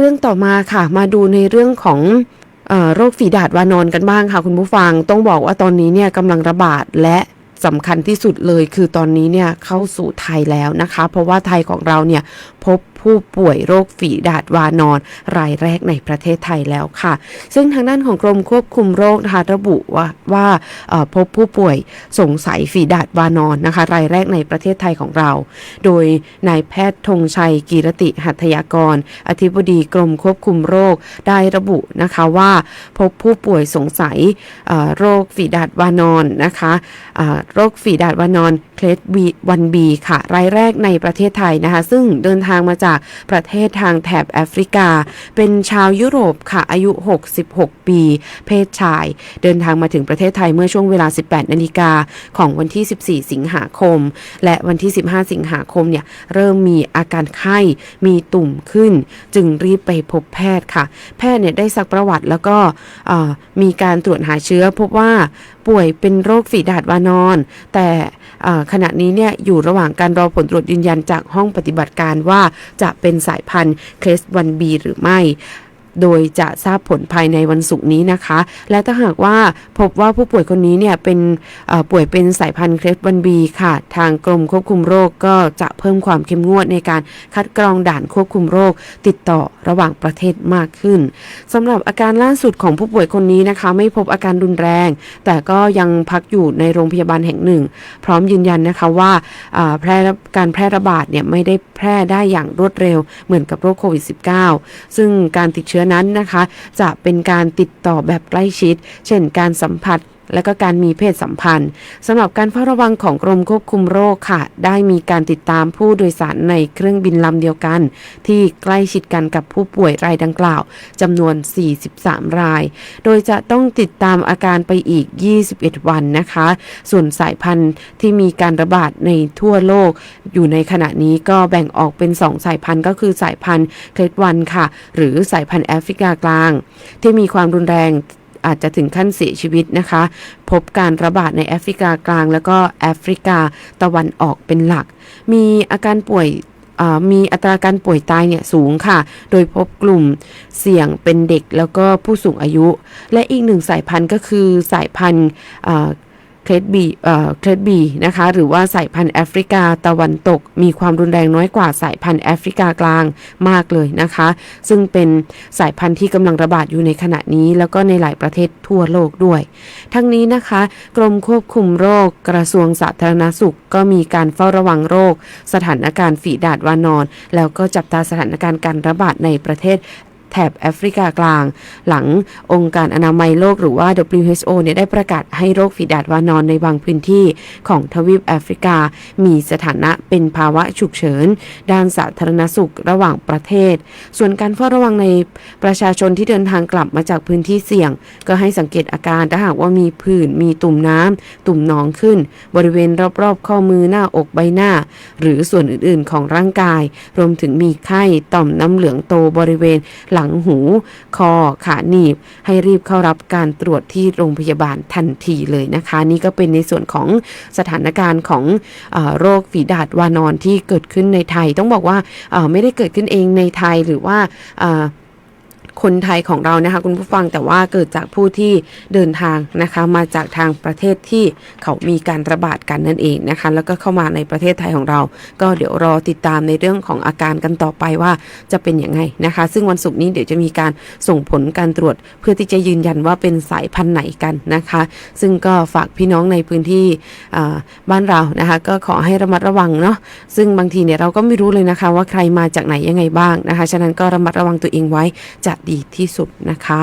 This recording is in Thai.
เรื่องต่อมาค่ะ มาดูในเรื่องของโรคฝีดาดวานอนกันบ้างค่ะ คุณผู้ฟังต้องบอกว่าตอนนี้เนี่ยกำลังระบาดและสำคัญที่สุดเลยคือตอนนี้เนี่ยเข้าสู่ไทยแล้วนะคะ เพราะว่าไทยของเราเนี่ยพบ ผู้ป่วยโรคฝีดาดวานอน รายแรกในประเทศไทยแล้วค่ะ ซึ่งทางด้านของกรมควบคุมโรคนะคะระบุว่าว่าพบผู้ป่วยสงสัยฝีดาดวานอนนะคะ รายแรกในประเทศไทยของเรา โดยนายแพทย์ธงชัยกีรติหัตถยากร อธิบดีกรมควบคุมโรคได้ระบุนะคะว่าพบผู้ป่วยสงสัยโรคฝีดาดวานอนนะคะโรคฝีดาดวานอน เคลสบีวันบีค่ะรายแรกในประเทศไทยนะคะ ซึ่งเดินทางมาจากประเทศทางแถบแอฟริกา เป็นชาวยุโรปค่ะอายุ 66 ปี เพศชาย เดินทางมาถึงประเทศไทยเมื่อช่วงเวลา 18 นาฬิกาของวันที่ 14 สิงหาคม และวันที่ 15 สิงหาคมเนี่ยเริ่มมีอาการไข้มีตุ่มขึ้น จึงรีบไปพบแพทย์ค่ะ แพทย์เนี่ยได้ซักประวัติแล้วก็มีการตรวจหาเชื้อพบว่าป่วยเป็นโรคฝีดาดวานอน แต่ขณะนี้เนี่ยอยู่ระหว่างการรอผลตรวจยืนยันจากห้องปฏิบัติการว่าจะเป็นสายพันธุ์เคสวันบีหรือไม่ โดยจะทราบผลภายในวันศุกร์นี้นะคะ และถ้าหากว่าพบว่าผู้ป่วยคนนี้เนี่ยเป็นป่วยเป็นสายพันธุ์เครสวันบีค่ะ ทางกรมควบคุมโรคก็จะเพิ่มความเข้มงวดในการคัดกรองด่านควบคุมโรค ติดต่อระหว่างประเทศมากขึ้นสำหรับอาการล่าสุดของผู้ป่วยคนนี้นะคะ ไม่พบอาการรุนแรง แต่ก็ยังพักอยู่ในโรงพยาบาลแห่งหนึ่ง พร้อมยืนยันนะคะว่าอ่าแพร่การแพร่ระบาดเนี่ยไม่ได้แพร่ได้อย่างรวดเร็วเหมือนกับโรคโควิด -19 ซึ่งการติดเชื้อนั้นนะคะ จะเป็นการติดต่อแบบใกล้ชิด เช่นการสัมผัส และก็การมีเพศสัมพันธ์สำหรับการเฝ้าระวังของกรมควบคุมโรคค่ะ ได้มีการติดตามผู้โดยสารในเครื่องบินลำเดียวกัน ที่ใกล้ชิดกันกับผู้ป่วยรายดังกล่าวจำนวน 43 ราย โดยจะต้องติดตามอาการไปอีก 21 วันนะคะ ส่วนสายพันธุ์ที่มีการระบาดในทั่วโลก อยู่ในขณะนี้ก็แบ่งออกเป็น 2 สายพันธุ์ก็คือสายพันธุ์เคลดวันค่ะ หรือสายพันธุ์แอฟริกากลาง ที่มีความรุนแรง อาจจะถึงขั้นเสียชีวิตนะคะ พบการระบาดในแอฟริกากลาง แล้วก็แอฟริกาตะวันออกเป็นหลัก มีอาการป่วยมีอัตราการป่วยตายเนี่ยสูงค่ะ โดยพบกลุ่มเสี่ยงเป็นเด็กแล้วก็ผู้สูงอายุ และอีกหนึ่งสายพันธุ์ก็คือสายพันธุ์ เคลดบีเคลดบีนะคะ หรือว่าสายพันธุ์แอฟริกาตะวันตก มีความรุนแรงน้อยกว่าสายพันธุ์แอฟริกากลางมากเลยนะคะ ซึ่งเป็นสายพันธุ์ที่กำลังระบาดอยู่ในขณะนี้ แล้วก็ในหลายประเทศทั่วโลกด้วย ทั้งนี้นะคะ กรมควบคุมโรคกระทรวงสาธารณสุข ก็มีการเฝ้าระวังโรค สถานการณ์ฝีดาดวานอน แล้วก็จับตาสถานการณ์การระบาดในประเทศ แถบแอฟริกากลาง หลังองค์การอนามัยโลกหรือว่า WHO เนี่ยได้ประกาศให้โรคฝีดาดวานอนในบางพื้นที่ของทวีปแอฟริกา มีสถานะเป็นภาวะฉุกเฉิน ด้านสาธารณสุขระหว่างประเทศ ส่วนการเฝ้าระวังในประชาชนที่เดินทางกลับมาจากพื้นที่เสี่ยง ก็ให้สังเกตอาการถ้าหากว่ามีผื่นมีตุ่มน้ำตุ่มหนองขึ้น บริเวณรอบๆ ข้อมือหน้าอกใบหน้า หรือส่วนอื่นๆของร่างกาย รวมถึงมีไข้ต่อมน้ำเหลืองโตบริเวณหลังหู คอขาหนีบ ให้รีบเข้ารับการตรวจที่โรงพยาบาลทันทีเลยนะคะ นี่ก็เป็นในส่วนของสถานการณ์ของอโรคฝีดาดวานอนที่เกิดขึ้นในไทย ต้องบอกว่าไม่ได้เกิดขึ้นเองในไทยหรือว่า คนไทยของเรานะคะ คุณผู้ฟังแต่ว่าเกิดจากผู้ที่เดินทางนะคะ มาจากทางประเทศที่เขามีการระบาดกันนั่นเองนะคะ แล้วก็เข้ามาในประเทศไทยของเรา ก็เดี๋ยวรอติดตามในเรื่องของอาการกันต่อไปว่าจะเป็นย่างไงนะคะ ซึ่งวันศุกร์นี้เดี๋ยวจะมีการส่งผลการตรวจ เพื่อที่จะยืนยันว่าเป็นสายพันธุ์ไหนกันนะคะ ซึ่งก็ฝากพี่น้องในพื้นที่บ้านเรานะคะ ก็ขอให้ระมัดระวังเนาะซึ่งบางทีเนี่ยเราก็ไม่รู้เลยนะคะ ว่าใครมาจากไหนยังไงบ้างนะคะ ฉะนั้นก็ระมัดระวังตัวเองไว้จะดีที่สุดนะคะ